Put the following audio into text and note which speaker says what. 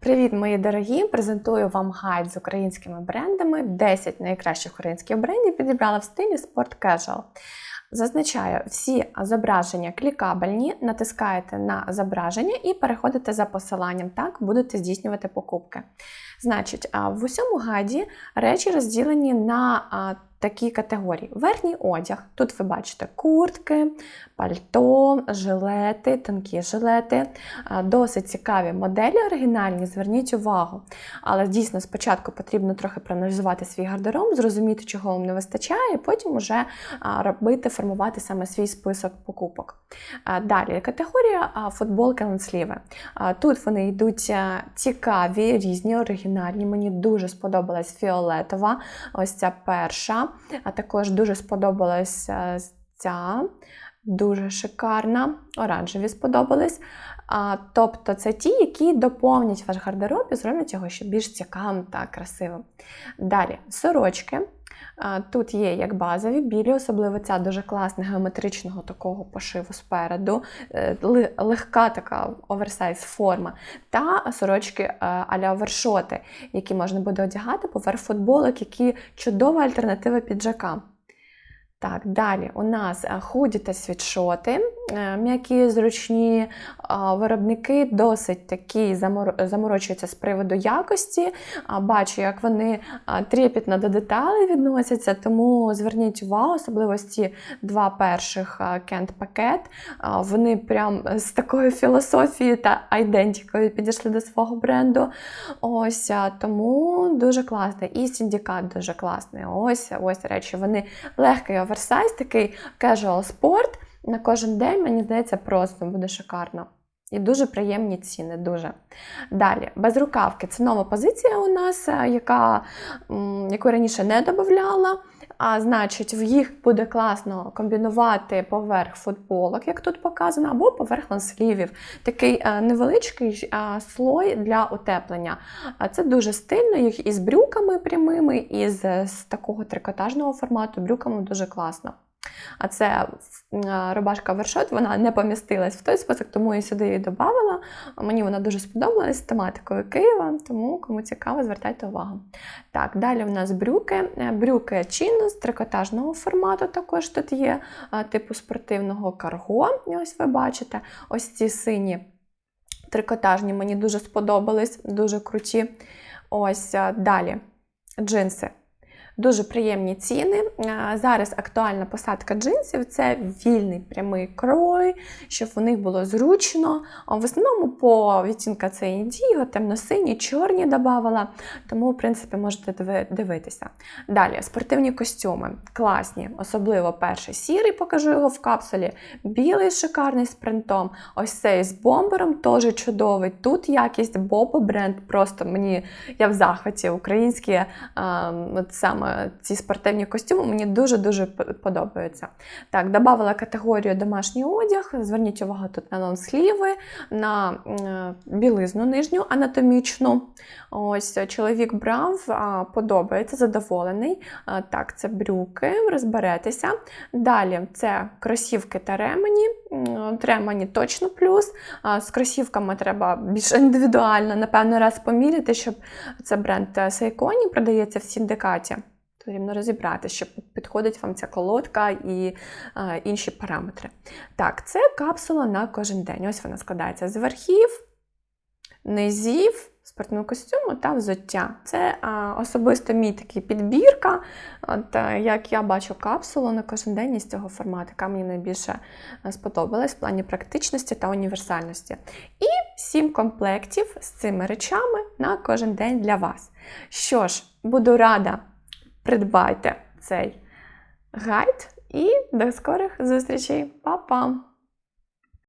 Speaker 1: Привіт, мої дорогі! Презентую вам гайд з українськими брендами. 10 найкращих українських брендів підібрала в стилі Sport Casual. Зазначаю, всі зображення клікабельні, натискаєте на зображення і переходите за посиланням. Так будете здійснювати покупки. Значить, в усьому гайді речі розділені на такі категорії: верхній одяг. Тут ви бачите куртки, пальто, жилети, тонкі жилети. Досить цікаві моделі оригінальні, зверніть увагу. Але дійсно спочатку потрібно трохи проаналізувати свій гардероб, зрозуміти, чого вам не вистачає, і потім вже робити, формувати саме свій список покупок. Далі категорія футболки лонсліви. Тут вони йдуть цікаві, різні, оригінальні. Мені дуже сподобалась фіолетова, ось ця перша. А також дуже сподобалася ця. Дуже шикарна, оранжеві сподобались. Тобто це ті, які доповнять ваш гардероб і зроблять його ще більш цікавим та красивим. Далі сорочки. Тут є як базові, білі, особливо ця дуже класна геометричного такого пошиву спереду, е, легка така оверсайз форма, та сорочки е, а-ля вершоти, які можна буде одягати поверх футболок, які чудова альтернатива піджакам. Так, далі у нас е, худі та світшоти, е, м'які, зручні виробники досить такі заморочуються з приводу якості. Бачу, як вони трепетно до деталей відносяться, тому зверніть увагу, особливо ці два перших кент-пакет. Вони прям з такою філософією та айдентикою підійшли до свого бренду. Ось Тому дуже класний. І синдикат дуже класний. Ось ось речі, вони легкі оверсайз, такий casual спорт. На кожен день, мені здається, просто буде шикарно. І дуже приємні ціни. дуже. Далі, безрукавки це нова позиція у нас, е, яка, яку раніше не додавала. А значить, в їх буде класно комбінувати поверх футболок, як тут показано, або поверх ланслівів. Такий е, невеличкий е, слой для утеплення. Це дуже стильно, їх із брюками прямими, і з такого трикотажного формату брюками дуже класно. А це рубашка вершот, вона не помістилась в той список, тому я сюди її додавала. Мені вона дуже сподобалась з тематикою Києва, тому кому цікаво, звертайте увагу. Так, далі в нас брюки. Е, брюки чинус трикотажного формату також тут є, типу спортивного карго. Ось ви бачите. Ось ці сині трикотажні мені дуже сподобались, дуже круті. Ось далі джинси. Дуже приємні ціни. Зараз актуальна посадка джинсів це вільний прямий крой, щоб у них було зручно. В основному по відтінка це індіго, темно-сині, чорні додавала, тому, в принципі, можете дивитися. Далі, спортивні костюми класні, особливо перший сірий, покажу його в капсулі, білий шикарний з принтом. Ось цей з бомбером теж чудовий. Тут якість Бобо бренд, просто мені я в захваті українські от саме ці спортивні костюми мені дуже-дуже подобаються. Так, додавала категорію домашній одяг. Зверніть увагу тут на лонсліви, на білизну нижню анатомічну. Ось Чоловік брав, подобається, задоволений. Так, це брюки, розберетеся. Далі це кросівки та ремені. Ремені точно плюс. З кросівками треба більш індивідуально, напевно, раз поміряти, щоб це бренд Сейконі продається в синдикаті. Потрібно розібрати, що підходить вам ця колодка і е, інші параметри. Так, це капсула на кожен день. Ось вона складається з верхів, низів, спортивного костюму та взуття. Це е, особисто мій такий підбірка. От, е, Як я бачу капсулу на кожен день із цього формату, яка мені найбільше е, сподобалась в плані практичності та універсальності. І сім комплектів з цими речами на кожен день для вас. Що ж, буду рада придбайте цей гайд і до скорих зустрічей. Па-па!